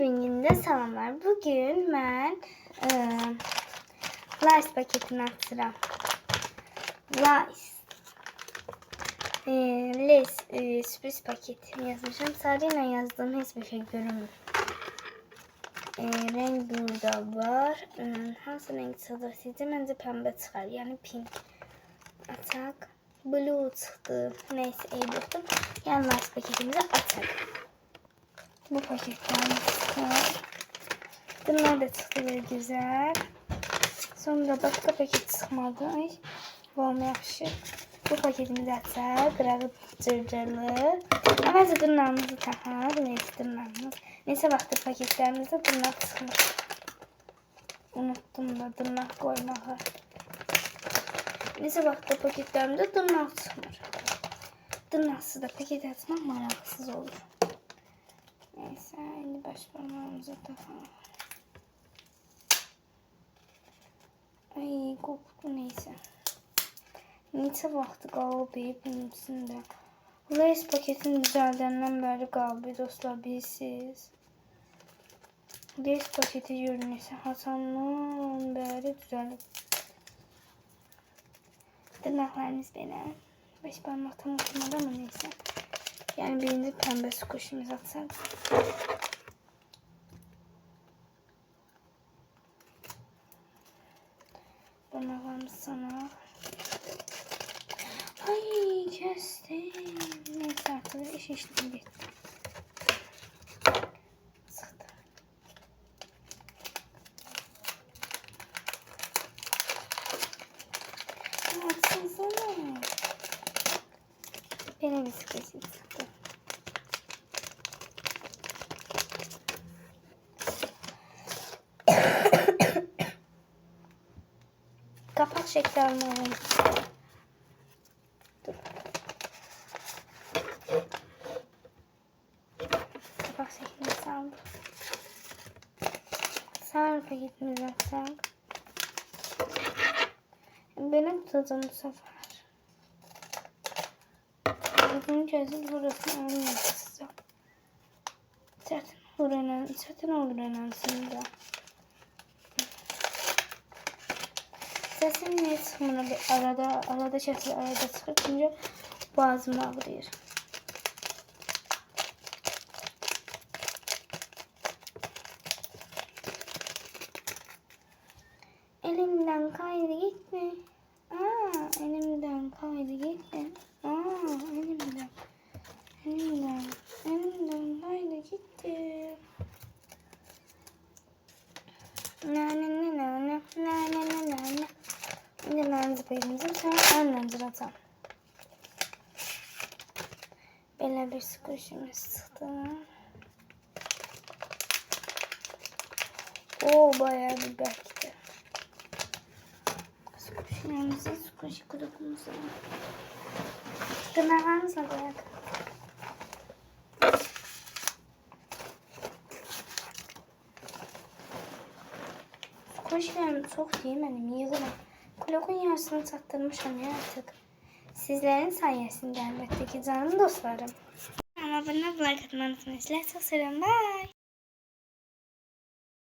bir günde salamlar. Bugün ben e, Lice paketini açıram. Lice. E, Lace e, sürpriz paketini yazmışım. Sarıyla yazdığım hiçbir şey görünmüyor. E, renk burada var. E, hansı renk çıkacak sizce? Bence pembe çıkar. Yani pink. Açak. Blue çıktı. Neyse iyi baktım. Yani Lice paketimizi açalım. Bu paketten çıktı. Bunlar da çıktı böyle güzel. Sonra başka paket çıkmadı. Ay, bu yaxşı. Bu paketimizi açar. Qırağı cırcırlı. Əvvəlcə dırnağımızı taxar. Neyse dırnağımız. Neyse vaxtı paketlərimizdə dırnaq çıxmır. Unuttum da dırnaq koymağı. Neyse vaxtı paketlərimdə dırnaq çıxmır. Dırnaqsız da paket açmaq maraqsız olur. Neyse şimdi baş parmağımıza takalım. Ay koptu neyse. Nite baktı galiba bunun de. Lays paketin düzeldiğinden beri galiba dostlar bilsiz. Lays paketi görünürsə Hasandan beri düzəlib. Dırnaqlarınız belə. Beş parmaqdan oturmadı mı neyse. Şunun birini pembe squish'imiz atsaydı. Bunu alalım sana. Ay kestim. Neyse arkadaşlar iş işlemi bitti. Benim bisikletim sıktı. gerçekten mi? Dur. Bak şekilde sandım. Sarpa gitmeyeceğim sen. Benim tadım bu sefer. Bunun kesin burası ölmez. Zaten öğrenen, zaten öğrenensin de. Sesim niye çıkmıyor? Bir arada, arada sesi arada. Çünkü boğazım ağrıyor. Elimden kaydı gitme. Aa, elimden kaydı gitme. Aa, elimden. Elimden. Elimden beynimizi sonra önlemdir atalım. Böyle bir sıkışımı sıktım. O bayağı bir belki Sıkışımızı sıkışı kırıkımızı. Kınavamızla bırak. Sıkışlarım çok yemedim. Yığılım. Kulakın yarısını taktırmışım ya artık. Sizlerin sayesinde elbette ki canım dostlarım. Ama abone olup like atmanızı çok seviyorum. Bye.